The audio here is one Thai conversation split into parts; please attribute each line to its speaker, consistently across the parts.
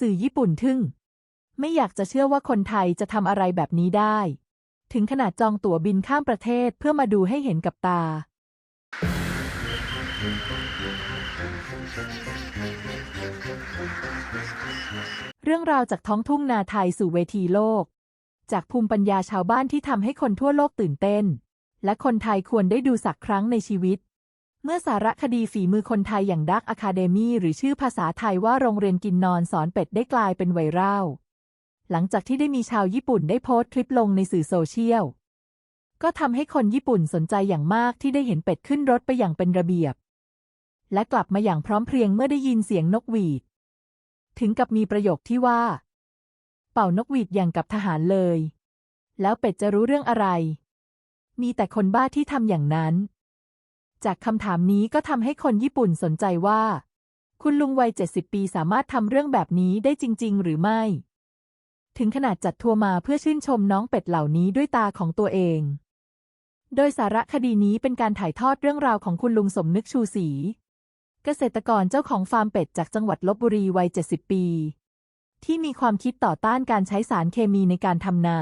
Speaker 1: สื่อญี่ปุ่นทึ่ง ไม่อยากจะเชื่อว่าคนไทยจะทำอะไรแบบนี้ได้ ถึงขนาดจองตั๋วบินข้ามประเทศเพื่อมาดูให้เห็นกับตา เรื่องราวจากท้องทุ่งนาไทยสู่เวทีโลก จากภูมิปัญญาชาวบ้านที่ทำให้คนทั่วโลกตื่นเต้น และคนไทยควรได้ดูสักครั้งในชีวิต เมื่อสารคดีฝีมือคนไทยอย่างดักอะคาเดมีหรือชื่อภาษาไทยว่าโรงเรียนกินนอนสอนเป็ดได้กลายเป็นไวรัลหลังจากที่ได้มีชาวญี่ปุ่นได้โพสต์คลิปลงในสื่อโซเชียล ก็ทำให้คนญี่ปุ่นสนใจอย่างมากที่ได้เห็นเป็ดขึ้นรถไปอย่างเป็นระเบียบ และกลับมาอย่างพร้อมเพรียงเมื่อได้ยินเสียงนกหวีด ถึงกับมีประโยคที่ว่า เป่านกหวีดอย่างกับทหารเลย แล้วเป็ดจะรู้เรื่องอะไร มีแต่คนบ้าที่ทำอย่างนั้น จากคำถามนี้ก็ทำให้คนญี่ปุ่นสนใจว่า คุณลุงวัย 70 ปีสามารถทำเรื่องแบบนี้ได้จริง ๆ หรือไม่ ถึงขนาดจัดทัวร์มาเพื่อชื่นชมน้องเป็ดเหล่านี้ด้วยตาของตัวเอง โดยสารคดีนี้เป็นการถ่ายทอดเรื่องราวของคุณลุงสมนึกชูศรีเกษตรกรเจ้าของฟาร์มเป็ดจากจังหวัดลบบุรีวัย 70 ปี ที่มีความคิดต่อต้านการใช้สารเคมีในการทำนา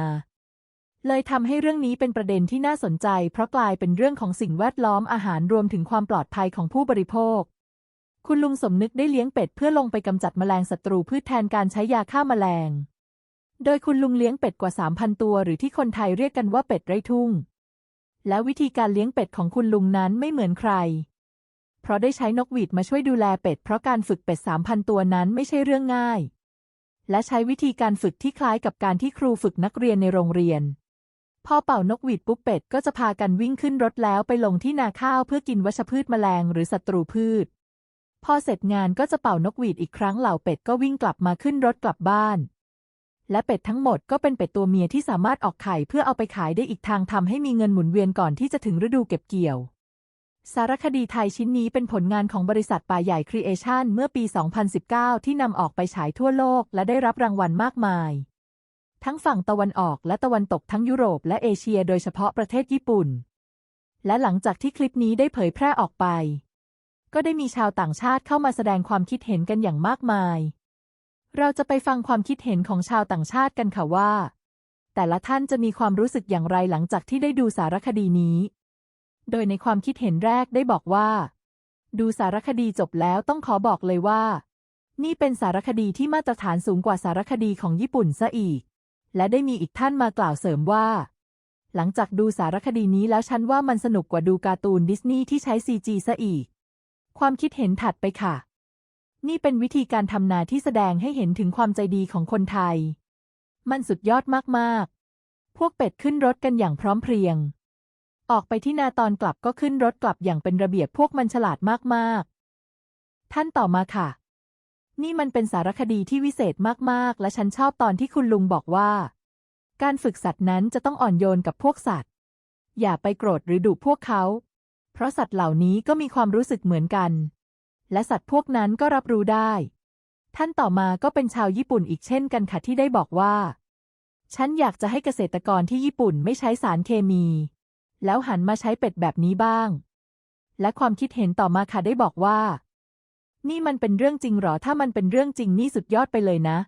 Speaker 1: เลยทำให้เรื่องนี้เป็นประเด็นที่น่าสนใจ เพราะกลายเป็นเรื่องของสิ่งแวดล้อมอาหารรวมถึงความปลอดภัยของผู้บริโภค คุณลุงสมนึกได้เลี้ยงเป็ดเพื่อลงไปกำจัดแมลงศัตรูพืชแทนการใช้ยาฆ่าแมลง โดยคุณลุงเลี้ยงเป็ดกว่า 3,000 ตัว หรือที่คนไทยเรียกกันว่าเป็ดไร่ทุ่ง และวิธีการเลี้ยงเป็ดของคุณลุงนั้นไม่เหมือนใคร เพราะได้ใช้นกหวีดมาช่วยดูแลเป็ด เพราะการฝึกเป็ด 3,000 ตัวนั้นไม่ใช่เรื่องง่ายและใช้วิธีการฝึกที่คล้ายกับการที่ครูฝึกนักเรียนในโรงเรียน พอเป่านกหวีดปุ๊บเป็ดก็จะพากันวิ่งขึ้นรถแล้วไปลงที่นาข้าวเพื่อกินวัชพืชแมลงหรือศัตรูพืช พอเสร็จงานก็จะเป่านกหวีดอีกครั้งเหล่าเป็ดก็วิ่งกลับมาขึ้นรถกลับบ้าน และเป็ดทั้งหมดก็เป็นเป็ดตัวเมียที่สามารถออกไข่เพื่อเอาไปขายได้อีกทางทำให้มีเงินหมุนเวียนก่อนที่จะถึงฤดูเก็บเกี่ยว สารคดีไทยชิ้นนี้เป็นผลงานของบริษัทป่าใหญ่ครีเอชั่นเมื่อปี 2019 ที่นำออกไปฉายทั่วโลกและได้รับรางวัลมากมาย ทั้งฝั่งตะวันออกและตะวันตกทั้งยุโรปและเอเชียโดยเฉพาะประเทศญี่ปุ่น และหลังจากที่คลิปนี้ได้เผยแพร่ออกไป ก็ได้มีชาวต่างชาติเข้ามาแสดงความคิดเห็นกันอย่างมากมาย เราจะไปฟังความคิดเห็นของชาวต่างชาติกันค่ะว่า แต่ละท่านจะมีความรู้สึกอย่างไรหลังจากที่ได้ดูสารคดีนี้ โดยในความคิดเห็นแรกได้บอกว่า ดูสารคดีจบแล้วต้องขอบอกเลยว่า นี่เป็นสารคดีที่มาตรฐานสูงกว่าสารคดีของญี่ปุ่นซะอีก และได้มีอีกท่านมากล่าวเสริมว่า หลังจากดูสารคดีนี้แล้วฉันว่ามันสนุกกว่าดูการ์ตูนดิสนีย์ที่ใช้ซีจีซะอีก ความคิดเห็นถัดไปค่ะ นี่เป็นวิธีการทำนาที่แสดงให้เห็นถึงความใจดีของคนไทย มันสุดยอดมากๆ พวกเป็ดขึ้นรถกันอย่างพร้อมเพรียง ออกไปที่นาตอนกลับก็ขึ้นรถกลับอย่างเป็นระเบียบพวกมันฉลาดมากๆ ท่านต่อมาค่ะ นี่มันเป็นสารคดีที่วิเศษมากๆ และฉันชอบตอนที่คุณลุงบอกว่า การฝึกสัตว์นั้นจะต้องอ่อนโยนกับพวกสัตว์ อย่าไปโกรธหรือดุพวกเขา เพราะสัตว์เหล่านี้ก็มีความรู้สึกเหมือนกัน และสัตว์พวกนั้นก็รับรู้ได้ ท่านต่อมาก็เป็นชาวญี่ปุ่นอีกเช่นกันค่ะที่ได้บอกว่า ฉันอยากจะให้เกษตรกรที่ญี่ปุ่นไม่ใช้สารเคมี แล้วหันมาใช้เป็ดแบบนี้บ้าง และความคิดเห็นต่อมาค่ะได้บอกว่า นี่มันเป็นเรื่องจริงหรอ ถ้ามันเป็นเรื่องจริงนี่สุดยอดไปเลยนะ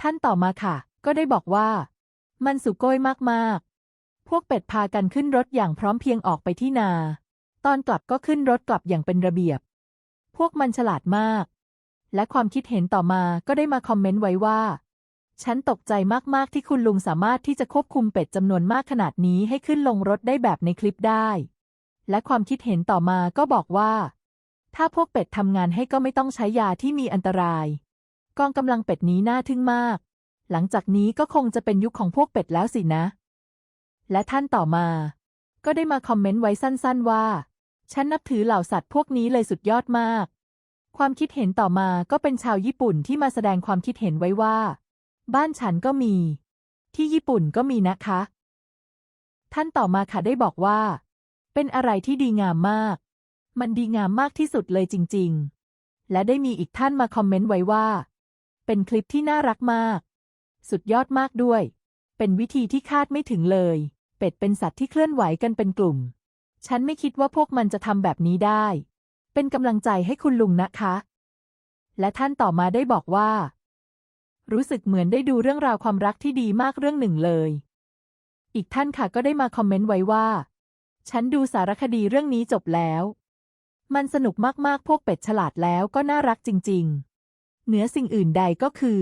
Speaker 1: ท่านต่อมาค่ะ ก็ได้บอกว่า มันสุโก้ยมากๆ พวกเป็ดพากันขึ้นรถอย่างพร้อมเพรียงออกไปที่นา ตอนกลับก็ขึ้นรถกลับอย่างเป็นระเบียบ พวกมันฉลาดมาก และความคิดเห็นต่อมาก็ได้มาคอมเมนต์ไว้ว่า ฉันตกใจมากๆที่คุณลุงสามารถที่จะควบคุมเป็ดจำนวนมากขนาดนี้ให้ขึ้นลงรถได้แบบในคลิปได้ และความคิดเห็นต่อมาก็บอกว่า ถ้าพวกเป็ดทำงานให้ก็ไม่ต้องใช้ยาที่มีอันตราย กองกำลังเป็ดนี้น่าทึ่งมาก หลังจากนี้ก็คงจะเป็นยุคของพวกเป็ดแล้วสินะ และท่านต่อมา ก็ได้มาคอมเมนต์ไว้สั้นๆว่า ฉันนับถือเหล่าสัตว์พวกนี้เลยสุดยอดมาก ความคิดเห็นต่อมาก็เป็นชาวญี่ปุ่นที่มาแสดงความคิดเห็นไว้ว่า บ้านฉันก็มี ที่ญี่ปุ่นก็มีนะคะ ท่านต่อมาค่ะได้บอกว่า เป็นอะไรที่ดีงามมาก มันดีงามมากที่สุดเลยจริง ๆ และได้มีอีกท่านมาคอมเมนต์ไว้ว่า เป็นคลิปที่น่ารักมาก สุดยอดมากด้วย เป็นวิธีที่คาดไม่ถึงเลย เป็ดเป็นสัตว์ที่เคลื่อนไหวกันเป็นกลุ่ม ฉันไม่คิดว่าพวกมันจะทำแบบนี้ได้ เป็นกำลังใจให้คุณลุงนะคะ และท่านต่อมาได้บอกว่า รู้สึกเหมือนได้ดูเรื่องราวความรักที่ดีมากเรื่องหนึ่งเลย อีกท่านค่ะก็ได้มาคอมเมนต์ไว้ว่า ฉันดูสารคดีเรื่องนี้จบแล้ว มันสนุกมากๆ พวกเป็ดฉลาดแล้วก็น่ารักจริง ๆ เหนือสิ่งอื่นใดก็คือ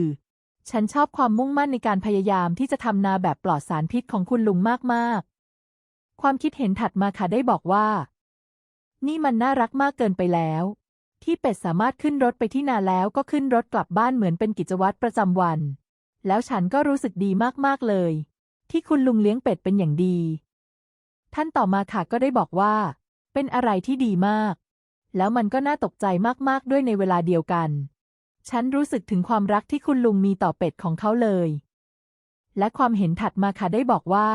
Speaker 1: ฉันชอบความมุ่งมั่นในการพยายามที่จะทำนาแบบปลอดสารพิษของคุณลุงมากๆ ความคิดเห็นถัดมาค่ะได้บอกว่า นี่มันน่ารักมากเกินไปแล้ว ที่เป็ดสามารถขึ้นรถไปที่นาแล้วก็ขึ้นรถกลับบ้านเหมือนเป็นกิจวัตรประจำวัน แล้วฉันก็รู้สึกดีมากๆเลย ที่คุณลุงเลี้ยงเป็ดเป็นอย่างดี ท่านต่อมาค่ะก็ได้บอกว่า เป็นอะไรที่ดีมาก แล้วมันก็น่าตกใจมากๆด้วยในเวลาเดียวกัน ฉันรู้สึกถึงความรักที่คุณลุงมีต่อเป็ดของเขาเลย และความเห็นถัดมาค่ะได้บอกว่า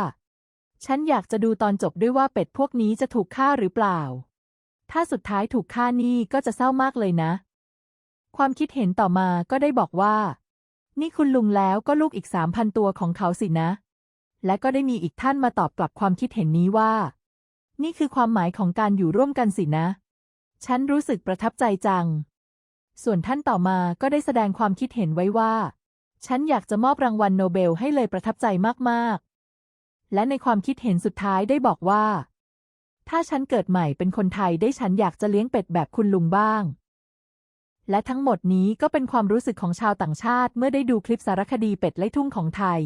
Speaker 1: ฉันอยากจะดูตอนจบด้วยว่าเป็ดพวกนี้จะถูกฆ่าหรือเปล่า ถ้าสุดท้ายถูกฆ่านี่ก็จะเศร้ามากเลยนะ ความคิดเห็นต่อมาก็ได้บอกว่า นี่คุณลุงแล้วก็ลูกอีกสามพันตัวของเขาสินะ และก็ได้มีอีกท่านมาตอบกลับความคิดเห็นนี้ว่า นี่คือความหมายของการอยู่ร่วมกันสินะ ฉันรู้สึกประทับใจจัง ส่วนท่านต่อมาก็ได้แสดงความคิดเห็นไว้ว่า ฉันอยากจะมอบรางวัลโนเบลให้เลยประทับใจมากๆ และในความคิดเห็นสุดท้ายได้บอกว่า ถ้าฉันเกิดใหม่เป็นคนไทยได้ฉันอยากจะเลี้ยงเป็ดแบบคุณลุงบ้าง และทั้งหมดนี้ก็เป็นความรู้สึกของชาวต่างชาติเมื่อได้ดูคลิปสารคดีเป็ดไล่ทุ่งของไทย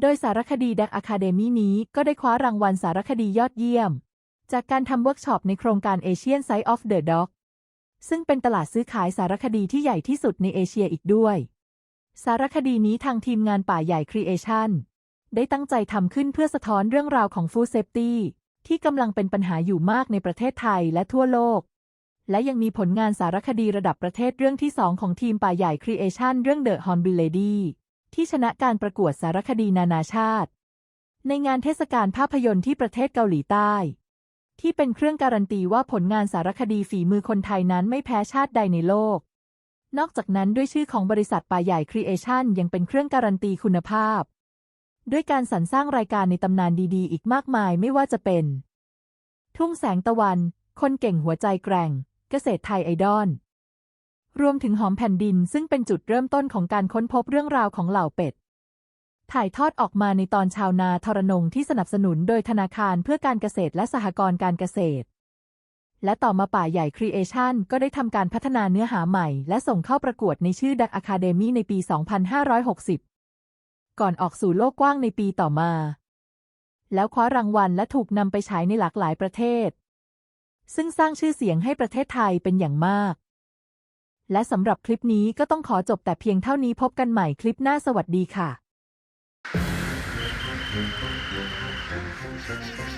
Speaker 1: โดยสารคดีแดกอะคาเดมีนี้ก็ได้คว้ารางวัลสารคดียอดเยี่ยม จากการทำเวิร์กช็อปในโครงการ Asian Side of the Dog ซึ่งเป็นตลาดซื้อขายสารคดีที่ใหญ่ที่สุดในเอเชียอีกด้วย สารคดีนี้ทางทีมงานป่าใหญ่ครีเอชั่นได้ตั้งใจทำขึ้นเพื่อสะท้อนเรื่องราวของฟู้ดเซฟตี้ที่กำลังเป็นปัญหาอยู่มากในประเทศไทยและทั่วโลก และยังมีผลงานสารคดีระดับประเทศเรื่องที่สองของทีมป่าใหญ่ครีเอชั่นเรื่อง The Hornbill Lady ที่ชนะการประกวดสารคดีนานาชาติ ในงานเทศกาลภาพยนตร์ที่ประเทศเกาหลีใต้ ที่เป็นเครื่องการันตีว่าผลงานสารคดีฝีมือคนไทยนั้นไม่แพ้ชาติใดในโลก นอกจากนั้นด้วยชื่อของบริษัทป่าใหญ่ครีเอชั่นยังเป็นเครื่องการันตีคุณภาพ ด้วยการสรรสร้างรายการในตำนานดีๆ อีกมากมายไม่ว่าจะเป็น ทุ่งแสงตะวัน คนเก่งหัวใจแกร่ง เกษตรไทยไอดอลรวมถึงหอมแผ่นดินซึ่งเป็นจุดเริ่มต้นของการค้นพบเรื่องราวของเหล่าเป็ด ถ่ายทอดออกมาในตอนชาวนาทรนงที่สนับสนุนโดยธนาคารเพื่อการเกษตรและสหกรณ์การเกษตร และต่อมาป่าใหญ่ครีเอชั่นก็ได้ทำการพัฒนาเนื้อหาใหม่ และส่งเข้าประกวดในชื่อดักอะคาเดมีในปี 2560 ก่อนออกสู่โลกกว้างในปีต่อมา แล้วคว้ารางวัลและถูกนำไปฉายในหลากหลายประเทศ ซึ่งสร้างชื่อเสียงให้ประเทศไทยเป็นอย่างมากและสำหรับคลิปนี้ก็ต้องขอจบแต่เพียงเท่านี้พบกันใหม่คลิปหน้าสวัสดีค่ะ Thank you.